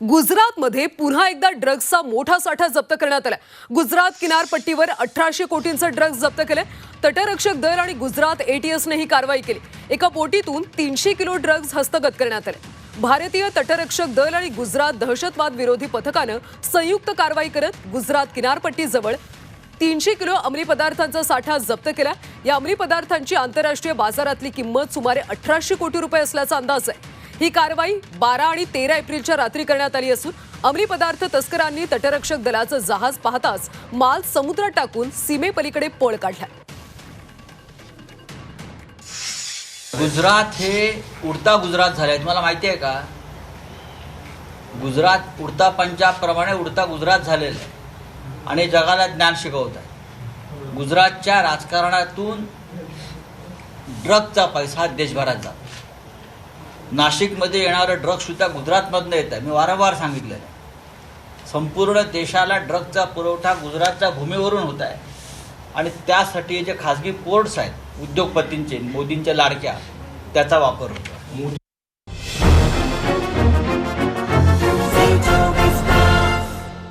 गुजरातमध्ये पुन्हा एकदा ड्रग्जचा मोठा साठा जप्त करण्यात आला गुजरात किनारपट्टीवर अठराशे कोटींचं ड्रग्ज जप्त केलंय. तटरक्षक दल आणि गुजरात एटीएसने ही कारवाई केली. एका बोटीतून तीनशे किलो ड्रग्ज हस्तगत करण्यात आले. भारतीय तटरक्षक दल आणि गुजरात दहशतवाद विरोधी पथकानं संयुक्त कारवाई करत गुजरात किनारपट्टीजवळ तीनशे किलो अंमली पदार्थांचा साठा जप्त केला. या अंमली पदार्थांची आंतरराष्ट्रीय बाजारातली किंमत सुमारे अठराशे कोटी रुपये असल्याचा अंदाज आहे. ही कारवाई बारा आणि तेरा एप्रिलच्या रात्री करण्यात आली असून अंमली पदार्थ तस्करांनी तटरक्षक दलाचं जहाज पाहताच माल समुद्रात टाकून सीमेपलीकडे पळ काढला. गुजरात हे उडता गुजरात झालंय. तुम्हाला माहिती आहे का? गुजरात उडता पंजाब प्रमाणे उडता गुजरात झालेलं आहे. आणि जगाला ज्ञान शिकवत आहे. गुजरातच्या राजकारणातून ड्रगचा पैसा देशभरात जातो. नाशिकमध्ये येणारं ड्रग्जसुद्धा गुजरातमधनं येत आहे. मी वारंवार सांगितलं आहे संपूर्ण देशाला ड्रगचा पुरवठा गुजरातच्या भूमीवरून होत आहे. आणि त्यासाठी जे खाजगी पोर्ट्स आहेत उद्योगपतींचे मोदींच्या लाडक्या त्याचा वापर होतो.